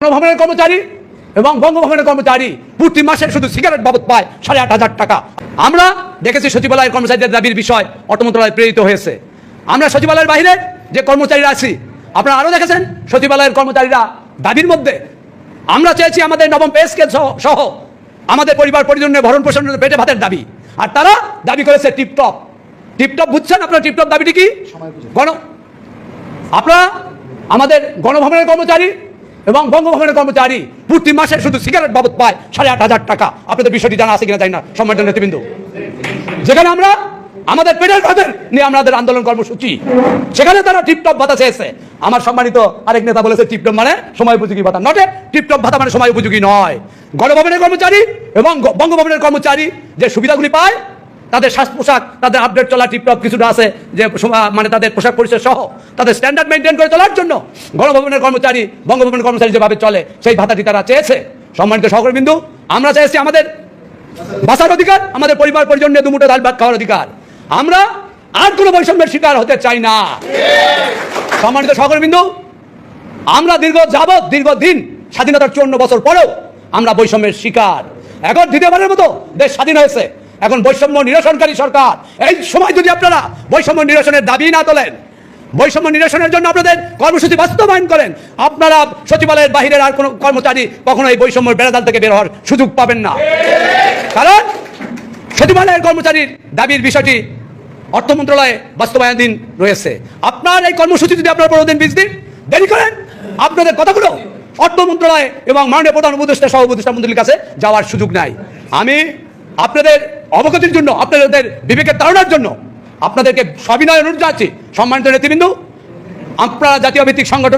গণভবনের কর্মচারী এবং বঙ্গভবনের কর্মচারী প্রতি মাসে শুধু সিগারেট বাবদ পায় সাড়ে আট হাজার টাকা। আমরা দেখেছি সচিবালয়ের কর্মচারীদের দাবির বিষয় অর্থ মন্ত্রণালয় প্রেরিত হয়েছে। আমরা সচিবালয়ের বাইরে যে কর্মচারীরা আছি আপনারা আরও দেখেছেন সচিবালয়ের কর্মচারীরা দাবির মধ্যে। আমরা চেয়েছি আমাদের নবম পে স্কেল সহ সহ আমাদের পরিবার পরিজনের ভরণ পোষণের পেটে ভাতের দাবি। আর তারা দাবি করেছে টিপটপ। টিপটপ বুঝছেন আপনার টিপটপ দাবিটি কি? গণ আপনারা আমাদের গণভবনের কর্মচারী এবং বঙ্গভবনের কর্মচারী প্রতি মাসে শুধু সিগারেট বাবদ পায় সাড়ে আট হাজার টাকা। আপনাদের বিষয়টি জানা আছে কিনা জানি না, সম্মানিত নেতৃবৃন্দ। যেখানে আমরা আমাদের পেটের ভাতের নিয়ে আমাদের আন্দোলন কর্মসূচি, সেখানে তারা টিপটপ ভাতা চেয়েছে। আমার সম্মানিত আরেক নেতা বলেছে, টিপটপ মানে সময় উপযোগী ভাতা। নটে, টিপটপ ভাতা মানে সময় উপযোগী নয়। গণভবনের কর্মচারী এবং বঙ্গভবনের কর্মচারী যে সুবিধাগুলি পায় তাদের শ্বাস পোশাক তাদের আপডেট চলা টিপটপ কিছুটা আছে যে মানে তাদের পোশাক পরিচয় সহ তাদের স্ট্যান্ডার্ড মেনটেন করে চলার জন্য গণভবনের কর্মচারী, বঙ্গভবনের কর্মচারী যেভাবে চলে, সেই ভাতাটি তারা চেয়েছে। সম্মানিত সহকর্মীবৃন্দু, আমরা চেয়েছি আমাদের বাঁচার অধিকার, আমাদের পরিবার পরিজন নিয়ে দুমুটো ডাল ভাত খাওয়ার অধিকার। আমরা আর কোনো বৈষম্যের শিকার হতে চাই না। সম্মানিত সহকর্মীবৃন্দু, আমরা দীর্ঘ যাবৎ, দীর্ঘদিন স্বাধীনতার চুয়ান্ন বছর পরেও আমরা বৈষম্যের শিকার। এখন দ্বিতীয়বারের মতো দেশ স্বাধীন হয়েছে। এখন বৈষম্য নিরসনকারী সরকার। এই সময় যদি আপনারা বৈষম্য নিরসনের দাবি না তোলেন, বৈষম্য নিরসনের জন্য আপনাদের কর্মসূচি বাস্তবায়ন করেন, আপনারা সচিবালয়ের বাহিরের আর কোনো কর্মচারী কখনো এই বৈষম্যের বেড়াদাল থেকে বের হওয়ার সুযোগ পাবেন না। কারণ সচিবালয়ের কর্মচারীর দাবির বিষয়টি অর্থ মন্ত্রণালয়ে বাস্তবায়নাধীন রয়েছে। আপনার এই কর্মসূচি যদি আপনার পনেরো দিন বিশ দিন, দেরি করেন, আপনাদের কথাগুলো অর্থ মন্ত্রণালয় এবং মাননীয় প্রধান উপদেষ্টা সহ উপদেষ্টা মন্ত্রীর কাছে যাওয়ার সুযোগ নাই। আমি আপনাদের অবগতির জন্য, আপনাদের বিবেকের তাড়নার জন্য, আপনাদেরকে সবিনয় অনুরোধ জানাচ্ছি। সম্মানিত নেতৃবৃন্দ, আপনারা জাতীয় ভিত্তিক সংগঠন